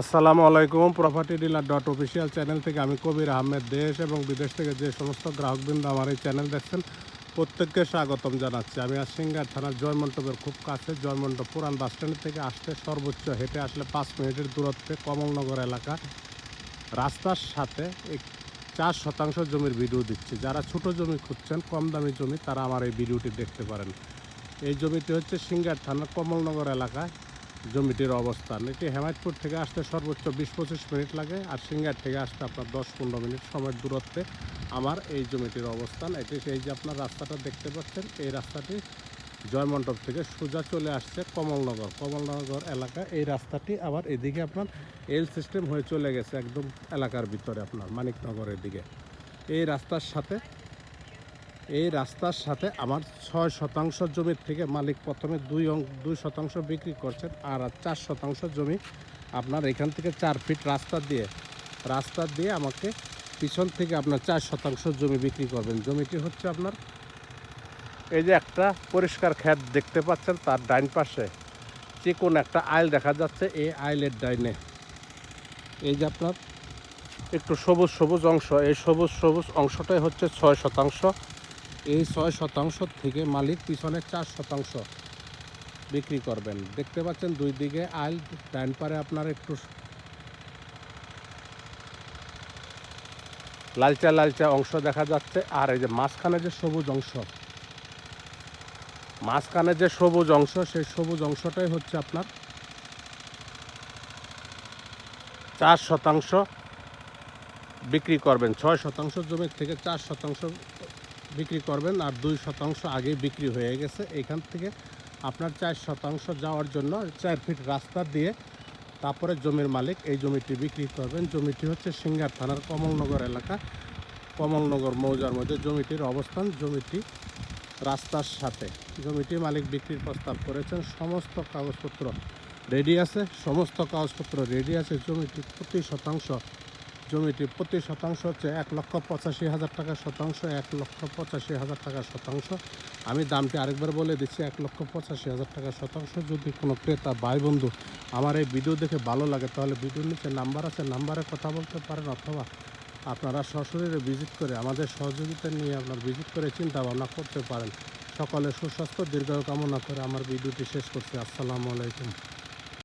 আসসালামু আলাইকুম property dealer dot official channel থেকে আমি কবির আহমেদ। দেশ এবং বিদেশ থেকে যে সমস্ত গ্রাহকবৃন্দ আমার এই চ্যানেল দেখছেন, প্রত্যেককে স্বাগতম জানাচ্ছি। আমি আর সিঙ্গার থানার জয়মণ্ডপের খুব কাছে জয়মণ্ডপ পুরান বাস স্ট্যান্ড থেকে আসতে সর্বোচ্চ হেঁটে আসলে পাঁচ মিনিটের দূরত্বে কমলনগর এলাকা রাস্তার সাথে চার শতাংশ জমির ভিডিও দিচ্ছি। যারা ছোট জমি খুঁজছেন, কম দামি জমি, তারা আমার এই ভিডিওটি দেখতে পারেন। এই জমিটি হচ্ছে সিঙ্গার থানার কমলনগর এলাকায়। জমিটির অবস্থান। এটি হেমায়তপুর থেকে আসতে সর্বোচ্চ বিশ পঁচিশ মিনিট লাগে আর সিঙ্গার থেকে আসতে আপনার দশ পনেরো মিনিট সময়ের দূরত্বে আমার এই জমিটির অবস্থান। এটি এই যে আপনার রাস্তাটা দেখতে পাচ্ছেন, এই রাস্তাটি জয়মণ্ডপ থেকে সোজা চলে আসছে কমলনগর। কমলনগর এলাকা, এই রাস্তাটি আবার এদিকে আপনার এল সিস্টেম হয়ে চলে গেছে একদম এলাকার ভিতরে আপনার মানিকনগরের দিকে। এই রাস্তার সাথে এই রাস্তার সাথে আমার ছয় শতাংশ জমির থেকে মালিক প্রথমে দুই দুই শতাংশ বিক্রি করছেন আর চার শতাংশ জমি আপনার এখান থেকে চার ফিট রাস্তা দিয়ে রাস্তা দিয়ে আমাকে পিছন থেকে আপনার চার শতাংশ জমি বিক্রি করবেন। জমিটি হচ্ছে আপনার এই যে একটা পরিষ্কার ক্ষেত দেখতে পাচ্ছেন, তার ডাইন পাশে চিকন একটা আইল দেখা যাচ্ছে, এই আইলের ডাইনে। এই যে আপনার একটু সবুজ সবুজ অংশ, এই সবুজ সবুজ অংশটাই হচ্ছে ছয় শতাংশ। এই ছয় শতাংশ থেকে মালিক পিছনে চার শতাংশ বিক্রি করবেন। দেখতে পাচ্ছেন দুই দিকে আইল ডাইন পারে আপনার একটু লালচা লালচা অংশ দেখা যাচ্ছে, আর এই যে মাঝখানে যে সবুজ অংশ, মাঝখানে যে সবুজ অংশ, সেই সবুজ অংশটাই হচ্ছে আপনার চার শতাংশ বিক্রি করবেন। ছয় শতাংশ জমির থেকে চার শতাংশ বিক্রি করবেন আর দুই শতাংশ আগে বিক্রি হয়ে গেছে। এখান থেকে আপনার চার শতাংশ যাওয়ার জন্য চার ফিট রাস্তা দিয়ে তারপরে জমির মালিক এই জমিটি বিক্রি করবেন। জমিটি হচ্ছে সিঙ্গার থানার কমলনগর এলাকা। কমলনগর মৌজার মধ্যে জমিটির অবস্থান, জমিটি রাস্তার সাথে। জমিটি মালিক বিক্রির প্রস্তাব করেছেন, সমস্ত কাগজপত্র রেডি আছে, সমস্ত কাগজপত্র রেডি আছে, জমিটি প্রতি শতাংশ জমিটি প্রতি শতাংশ হচ্ছে এক লক্ষ পঁচাশি হাজার টাকা শতাংশ, এক লক্ষ পঁচাশি হাজার টাকা শতাংশ। আমি দামটি আরেকবার বলে দিচ্ছি, এক লক্ষ পঁচাশি হাজার টাকা শতাংশ। যদি কোনো ক্রেতা, ভাই, বন্ধু আমার এই ভিডিও দেখে ভালো লাগে, তাহলে ভিডিওর নিচে নাম্বার আছে, নাম্বারে কথা বলতে পারেন অথবা আপনারা সশরীরে ভিজিট করে আমাদের সহযোগিতা নিয়ে আপনার ভিজিট করে চিন্তা ভাবনা করতে পারেন। সকলে সুস্বাস্থ্য, দীর্ঘায়ু কামনা করে আমার ভিডিওটি শেষ করছি। আসসালামু আলাইকুম।